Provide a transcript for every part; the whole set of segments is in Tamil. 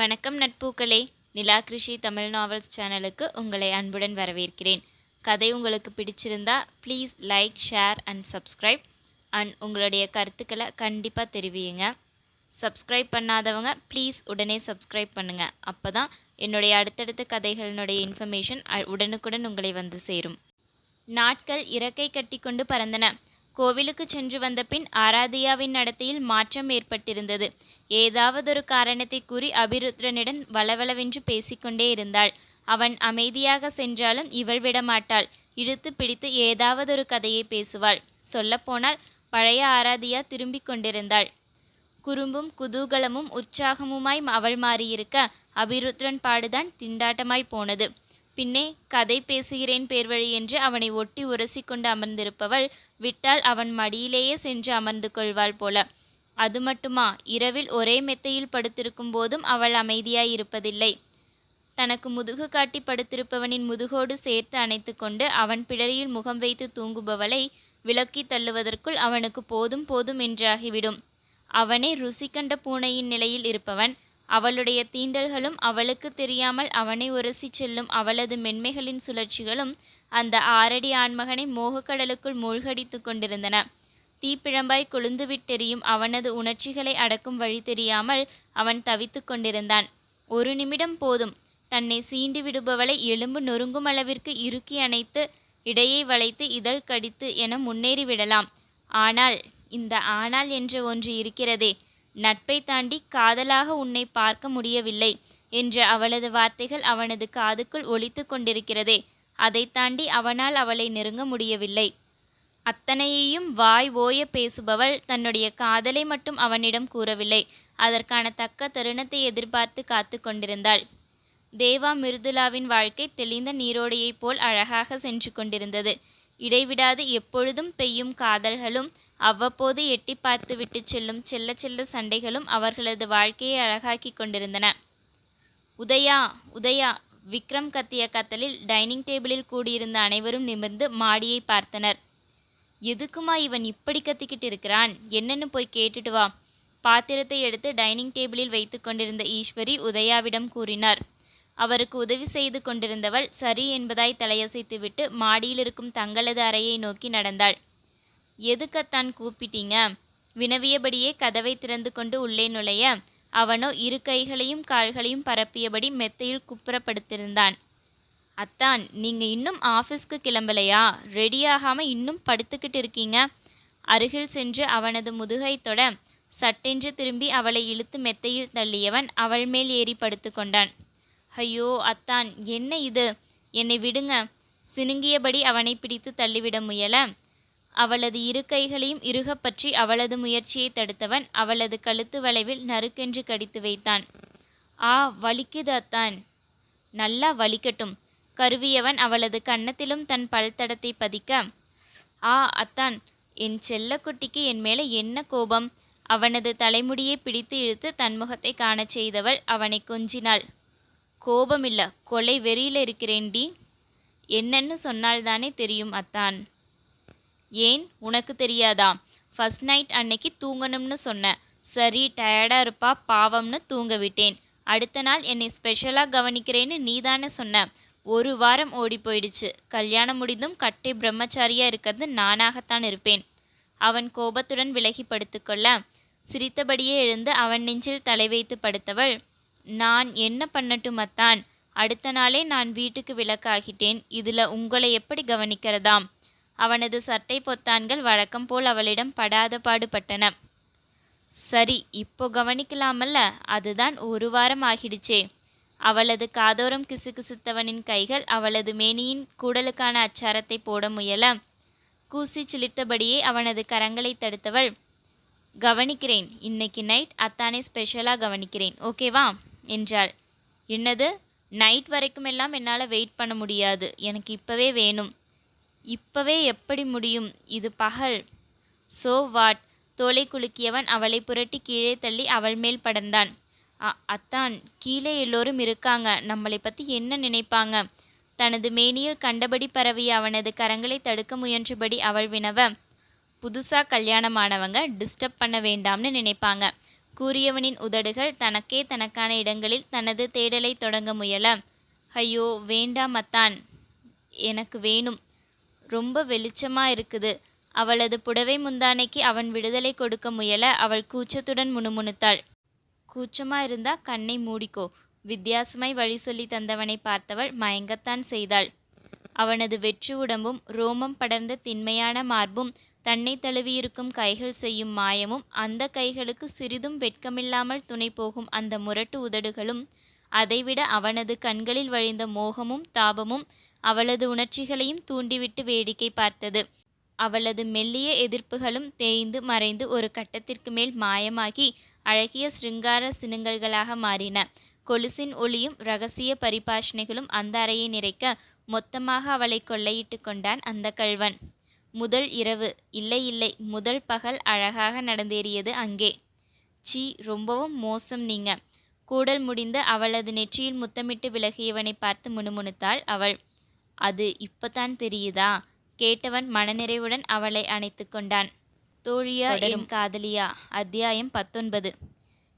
வணக்கம் நட்பூக்களே. நிலா கிருஷி தமிழ் நாவல்ஸ் சேனலுக்கு உங்களை அன்புடன் வரவேற்கிறேன். கதை உங்களுக்கு பிடிச்சிருந்தா please like share and subscribe. And உங்களுடைய கருத்துக்களை கண்டிப்பாக தெரிவியுங்க. சப்ஸ்கிரைப் பண்ணாதவங்க ப்ளீஸ் உடனே சப்ஸ்கிரைப் பண்ணுங்கள் அப்போ தான் என்னுடைய அடுத்தடுத்த கதைகளினுடைய இன்ஃபர்மேஷன் உடனுக்குடன் உங்களை வந்து சேரும். நாட்கள் இறக்கை கட்டிக்கொண்டு பறந்தன. கோவிலுக்கு சென்று வந்த பின் ஆராதியாவின் நடத்தையில் மாற்றம் ஏற்பட்டிருந்தது. ஏதாவதொரு காரணத்தை கூறி அபிருத்ரனுடன் வளவளவென்று பேசிக்கொண்டே இருந்தாள். அவன் அமைதியாக சென்றாலும் இவள் விடமாட்டாள். இழுத்து பிடித்து ஏதாவதொரு கதையை பேசுவாள். சொல்லப்போனால் பழைய ஆராதியா திரும்பிக் கொண்டிருந்தாள். குறும்பும் குதூகலமும் உற்சாகமுமாய் அவள் மாறியிருக்க அபிருத்ரன் பாடுதான் திண்டாட்டமாய் போனது. பின்னே கதை பேசுகிறேன் பேர்வழி என்று அவனை ஒட்டி உரசிக்கொண்டு அமர்ந்திருப்பவள் விட்டால் அவன் மடியிலேயே சென்று அமர்ந்து கொள்வாள் போல. அது மட்டுமா? இரவில் ஒரே மெத்தையில் படுத்திருக்கும் போதும் அவள் அமைதியாய் இருப்பதில்லை. தனக்கு முதுகு காட்டி படுத்திருப்பவனின் முதுகோடு சேர்த்து அணைத்து கொண்டு அவன் பிடரியில் முகம் வைத்து தூங்குபவளை விலக்கி தள்ளுவதற்குள் அவனுக்கு போதும் போதும் என்றாகிவிடும். அவனே ருசி கண்ட பூனையின் நிலையில் இருப்பவன் அவளுடைய தீண்டல்களும் அவளுக்கு தெரியாமல் அவனை உரசி செல்லும் அவளது மென்மைகளின் சுழற்சிகளும் அந்த ஆறடி ஆண்மகனை மோகக்கடலுக்குள் மூழ்கடித்து கொண்டிருந்தன. தீப்பிழம்பாய் கொழுந்துவிட்டெறியும் அவனது உணர்ச்சிகளை அடக்கும் வழி தெரியாமல் அவன் தவித்து கொண்டிருந்தான். ஒரு நிமிடம் போதும். தன்னை சீண்டு விடுபவளை எலும்பு நொறுங்கும் அளவிற்கு இறுக்கி அணைத்து இடையை வளைத்து இதழ் கடித்து என முன்னேறிவிடலாம் ஆனால் இந்த ஆனால் என்ற ஒன்று இருக்கிறதே. நட்பை தாண்டி காதலாக உன்னை பார்க்க முடியவில்லை என்ற அவளது வார்த்தைகள் அவனது காதுக்குள் ஒலித்து கொண்டிருக்கிறதே. அதை தாண்டி அவனால் அவளை நெருங்க முடியவில்லை. அத்தனையையும் வாய் ஓய பேசுபவள் தன்னுடைய காதலை மட்டும் அவனிடம் கூறவில்லை. அதற்கான தக்க தருணத்தை எதிர்பார்த்து காத்து கொண்டிருந்தாள். தேவா மிருதுலாவின் வாழ்க்கை தெளிந்த நீரோடையைப் போல் அழகாக சென்று கொண்டிருந்தது. இடைவிடாது எப்பொழுதும் பெய்யும் காதல்களும் அவ்வப்போது எட்டி பார்த்து விட்டு செல்லும் செல்ல செல்ல சண்டைகளும் அவர்களது வாழ்க்கையை அழகாக்கி கொண்டிருந்தன. உதயா உதயா விக்ரம் கத்திய கத்தலில் டைனிங் டேபிளில் கூடியிருந்த அனைவரும் நிமிர்ந்து மாடியை பார்த்தனர். எதுக்குமா இவன் இப்படி கத்திக்கிட்டு இருக்கிறான்? என்னன்னு போய் கேட்டுட்டு வா. பாத்திரத்தை எடுத்து டைனிங் டேபிளில் வைத்து கொண்டிருந்த ஈஸ்வரி உதயாவிடம் கூறினார். அவருக்கு உதவி செய்து கொண்டிருந்தவள் சரி என்பதாய் தலையசைத்துவிட்டு மாடியில் இருக்கும் தங்களது அறையை நோக்கி நடந்தாள். எதுக்கத்தான் கூப்பிட்டீங்க? வினவியபடியே கதவை திறந்து கொண்டு உள்ளே நுழைய அவனோ இரு கைகளையும் கால்களையும் பரப்பியபடி மெத்தையில் குப்புறப்படுத்திருந்தான். அத்தான் நீங்க இன்னும் ஆஃபீஸ்க்கு கிளம்பலையா? ரெடியாகாம இன்னும் படுத்துக்கிட்டு இருக்கீங்க? அருகில் சென்று அவனது முதுகை தொட சட்டென்று திரும்பி அவளை இழுத்து மெத்தையில் தள்ளியவன் அவள் மேல் ஏறி படுத்து கொண்டான். ஐயோ அத்தான் என்ன இது? என்னை விடுங்க. சினுங்கியபடி அவனை பிடித்து தள்ளிவிட முயல அவளது இரு கைகளையும் இறுகப் பற்றி அவளது முயற்சியை தடுத்தவன் அவளது கழுத்து வளைவில் நறுக்கென்று கடித்து வைத்தான். ஆ வலிக்குது அத்தான். நல்லா வலிக்கட்டும் கருவியவன் அவளது கன்னத்திலும் தன் பல்தடத்தை பதிக்க ஆ அத்தான். என் செல்லக்குட்டிக்கு என் மேலே என்ன கோபம் அவனது தலைமுடியை பிடித்து இழுத்து தன் முகத்தை காணச் செய்தவள் அவனை கொஞ்சினாள். கோபமில்ல. கொலை வெறியில் இருக்கிறேன்டி. என்னன்னு சொன்னால்தானே தெரியும் அத்தான். ஏன்? உனக்கு தெரியாதா? ஃபஸ்ட் நைட் அன்னைக்கு தூங்கணும்னு சொன்னேன் சரி டயர்டாக இருப்பா பாவம்னு தூங்க விட்டேன். அடுத்த நாள் என்னை ஸ்பெஷலாக கவனிக்கிறேன்னு நீதானே சொன்ன. ஒரு வாரம் ஓடி போயிடுச்சு. கல்யாணம் முடிந்தும் கட்டை பிரம்மச்சாரியா இருக்கிறது நானாகத்தான் இருப்பேன். அவன் கோபத்துடன் விலகி படுத்துக்கொள்ள சிரித்தபடியே எழுந்து அவன் நெஞ்சில் தலை வைத்து படுத்தவள் நான் என்ன பண்ணட்டும் அத்தான்? அடுத்த நாளே நான் வீட்டுக்கு விளக்காகிட்டேன். இதில் உங்களை எப்படி கவனிக்கிறதாம்? அவனது சட்டை பொத்தான்கள் வழக்கம் போல் அவளிடம் படாத பாடுபட்டன. சரி இப்போ கவனிக்கலாமல்ல? அதுதான் ஒரு வாரம் ஆகிடுச்சே. அவளது காதோரம் கிசுகிசுத்தவனின் கைகள் அவளது மேனியின் கூடலுக்கான அச்சாரத்தை போட முயல. கூசி சிலிர்த்தபடியே அவனது கரங்களை தடுத்தவள் கவனிக்கிறேன் இன்னைக்கு நைட் அத்தானே ஸ்பெஷலாக கவனிக்கிறேன் ஓகேவா? என்றாள். என்னது? நைட் வரைக்கும் எல்லாம் என்னால் வெயிட் பண்ண முடியாது. எனக்கு இப்போவே வேணும். இப்பவே எப்படி முடியும்? இது பகல். சோ வாட் தோலை குலுக்கியவன் அவளை புரட்டி கீழே தள்ளி அவள் மேல் படர்ந்தான் அத்தான் கீழே எல்லோரும் இருக்காங்க. நம்மளை பற்றி என்ன நினைப்பாங்க? தனது மேனியில் கண்டபடி பரவிய அவனது கரங்களை தடுக்க முயன்றபடி அவள் வினவ புதுசாக கல்யாணமானவங்க டிஸ்டர்ப் பண்ண வேண்டாம்னு நினைப்பாங்க. கூறியவனின் உதடுகள் தனக்கே தனக்கான இடங்களில் தனது தேடலை தொடங்க முயல. ஐயோ வேண்டாம் அத்தான். எனக்கு வேணும். ரொம்ப வெளிச்சமா இருக்குது. அவளது புடவை முந்தானைக்கு அவன் விடுதலை கொடுக்க முயல அவள் கூச்சத்துடன் முணுமுணுத்தாள். கூச்சமா இருந்தா கண்ணை மூடிக்கோ. வித்தியாசமாய் வழி சொல்லி தந்தவனை பார்த்தவள் மயங்கத்தான் செய்தாள். அவனது வெற்று உடம்பும் ரோமம் படர்ந்த திண்மையான மார்பும் தன்னை தழுவியிருக்கும் கைகள் செய்யும் மாயமும் அந்த கைகளுக்கு சிறிதும் வெட்கமில்லாமல் துணை போகும் அந்த முரட்டு உதடுகளும் அதைவிட அவனது கண்களில் வழிந்த மோகமும் தாபமும் அவளது உணர்ச்சிகளையும் தூண்டிவிட்டு வேடிக்கை பார்த்தது. அவளது மெல்லிய எதிர்ப்புகளும் தேய்ந்து மறைந்து ஒரு கட்டத்திற்கு மேல் மாயமாகி அழகிய சிருங்கார சினுங்கல்களாக மாறின. கொலுசின் ஒளியும் ரகசிய பரிபாஷணைகளும் அந்த அறையை நிறைக்க மொத்தமாக அவளை கொள்ளையிட்டு கொண்டான் அந்த கள்வன். முதல் இரவு. இல்லை இல்லை. முதல் பகல் அழகாக நடந்தேறியது அங்கே. சீ ரொம்பவும் மோசம் நீங்க. கூடல் முடிந்து அவளது நெற்றியில் முத்தமிட்டு விலகியவனை பார்த்து முணுமுணுத்தாள் அவள். அது இப்பதான் தெரியுதா? கேட்டவன் மனநிறைவுடன் அவளை அணைத்து கொண்டான். தோழியா என் காதலியா? அத்தியாயம் பத்தொன்பது.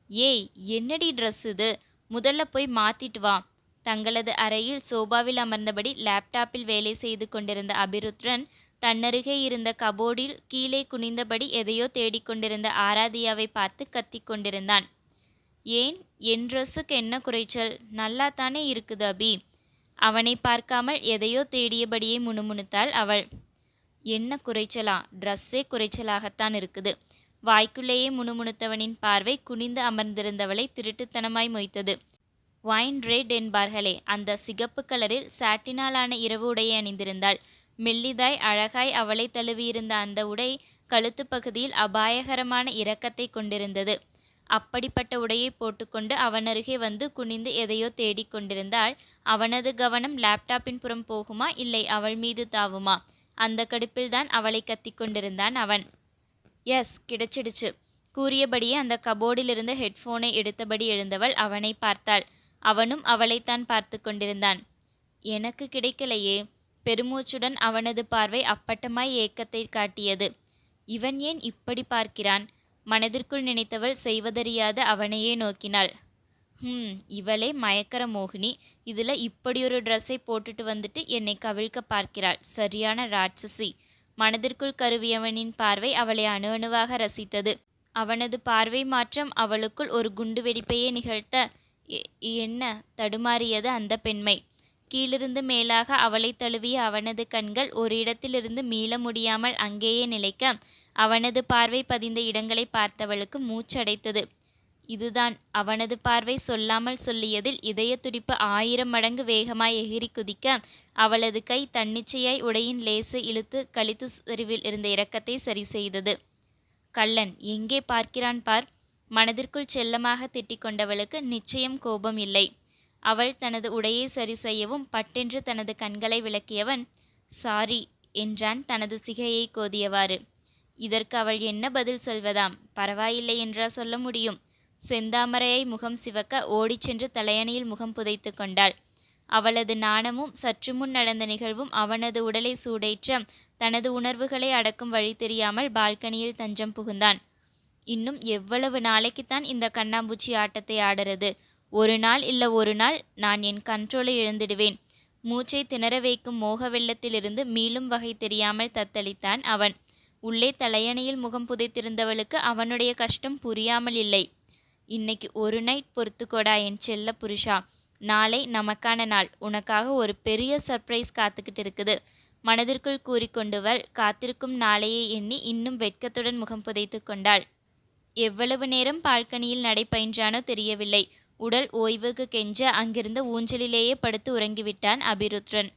ஏய் என்னடி ட்ரெஸ் இது? முதல்ல போய் மாத்திட்டு வா. தங்களது அறையில் சோபாவில் அமர்ந்தபடி லேப்டாப்பில் வேலை செய்து கொண்டிருந்த அபிருத்ரன் தன்னருகே இருந்த கபோர்டில் கீழே குனிந்தபடி எதையோ தேடிக்கொண்டிருந்த ஆராதியாவை பார்த்து கத்திக் கொண்டிருந்தான். ஏன்? என் ட்ரெஸ்ஸுக்கு என்ன குறைச்சல்? நல்லா தானே இருக்குது அபி. அவனை பார்க்காமல் எதையோ தேடியபடியே முணுமுணுத்தாள் அவள். என்ன குறைச்சலா? ட்ரெஸ்ஸே குறைச்சலாகத்தான் இருக்குது. வாய்க்குள்ளேயே முணுமுணுத்தவனின் பார்வை குனிந்து அமர்ந்திருந்தவளை திருட்டுத்தனமாய் மொய்த்தது. வைன் ரெட் என்பார்களே அந்த சிகப்பு கலரில் சாட்டினாலான இரவு உடையை அணிந்திருந்தாள். மெல்லிதாய் அழகாய் அவளை தழுவியிருந்த அந்த உடை கழுத்து பகுதியில் அபாயகரமான இரக்கத்தை கொண்டிருந்தது. அப்படிப்பட்ட உடையை போட்டுக்கொண்டு அவனருகே வந்து குனிந்து எதையோ தேடிக் கொண்டிருந்தாள். அவனது கவனம் லேப்டாப்பின் புறம் போகுமா? இல்லை அவள் மீது தாவுமா? அந்த கடுப்பில்தான் அவளை கத்திக் கொண்டிருந்தான் அவன். எஸ் கிடைச்சிடுச்சு. கூறியபடியே அந்த கபோர்டிலிருந்து ஹெட்ஃபோனை எடுத்தபடி எழுந்தவள் அவனை பார்த்தாள். அவனும் அவளைத்தான் பார்த்து கொண்டிருந்தான். எனக்கு கிடைக்கலையே. பெருமூச்சுடன் அவனது பார்வை அப்பட்டமாய் ஏக்கத்தை காட்டியது. இவன் ஏன் இப்படி பார்க்கிறான்? மனதிற்குள் நினைத்தவள் செய்வதறியாத அவனையே நோக்கினாள். ஹம் இவளே மயக்கர மோகினி. இதில் இப்படியொரு ட்ரெஸ்ஸை போட்டுட்டு வந்துட்டு என்னை கவிழ்க்க பார்க்கிறாள். சரியான ராட்சசி. மனதிற்குள் கருவியவனின் பார்வை அவளை அணு அணுவாக ரசித்தது. அவனது பார்வை மாற்றம் அவளுக்குள் ஒரு குண்டு வெடிப்பையே நிகழ்த்த "எ- என்ன? தடுமாறியது அந்த பெண்மை. கீழிருந்து மேலாக அவளை தழுவிய அவனது கண்கள் ஒரு இடத்திலிருந்து மீள முடியாமல் அங்கேயே நிலைக்க அவனது பார்வை பதிந்த இடங்களை பார்த்தவளுக்கு மூச்சடைத்தது. இதுதான் அவனது பார்வை சொல்லாமல் சொல்லியதில் இதய துடிப்பு ஆயிரம் மடங்கு வேகமாய் எகிரி குதிக்க அவளது கை தன்னிச்சையாய் உடையின் லேசு இழுத்து கழித்து சரிவில் இருந்த இரக்கத்தை சரி செய்தது. கள்ளன் எங்கே பார்க்கிறான் பார்? மனதிற்குள் செல்லமாக திட்டிக் கொண்டவளுக்கு நிச்சயம் கோபம் இல்லை. அவள் தனது உடையை சரி செய்யவும் பட்டென்று தனது கண்களை விளக்கியவன் சாரி என்றான் தனது சிகையை கோதியவாறு. இதற்கு அவள் என்ன பதில் சொல்வதாம்? பரவாயில்லை என்றா சொல்ல முடியும். செந்தாமரையை முகம் சிவக்க ஓடிச் சென்று தலையணையில் முகம் புதைத்து கொண்டாள். அவளது நாணமும் சற்று முன் நடந்த நிகழ்வும் அவனது உடலை சூடேற்ற தனது உணர்வுகளை அடக்கும் வழி தெரியாமல் பால்கனியில் தஞ்சம் புகுந்தான். இன்னும் எவ்வளவு நாளைக்குத்தான் இந்த கண்ணாம்பூச்சி ஆட்டத்தை ஆடுறது? ஒரு நாள் இல்ல ஒரு நாள் நான் என் கண்ட்ரோலை இழந்திடுவேன். மூச்சை திணற வைக்கும் மோக வெள்ளத்திலிருந்து மீளும் வகை தெரியாமல் தத்தளித்தான் அவன். உள்ளே தலையணையில் முகம் புதைத்திருந்தவளுக்கு அவனுடைய கஷ்டம் புரியாமல் இல்லை. இன்னைக்கு ஒரு நைட் பொறுத்துக்கோடா என் செல்ல புருஷா. நாளை நமக்கான நாள். உனக்காக ஒரு பெரிய சர்ப்ரைஸ் காத்துக்கிட்டு இருக்குது. மனதிற்குள் கூறிக்கொண்டுவள் காத்திருக்கும் நாளையை எண்ணி இன்னும் வெட்கத்துடன் முகம் புதைத்து கொண்டாள். எவ்வளவு நேரம் பால்கனியில் நடைபயின்றானோ தெரியவில்லை. உடல் ஓய்வுக்கு கெஞ்ச அங்கிருந்த ஊஞ்சலிலேயே படுத்து உறங்கிவிட்டான் அபிருத்ரன்.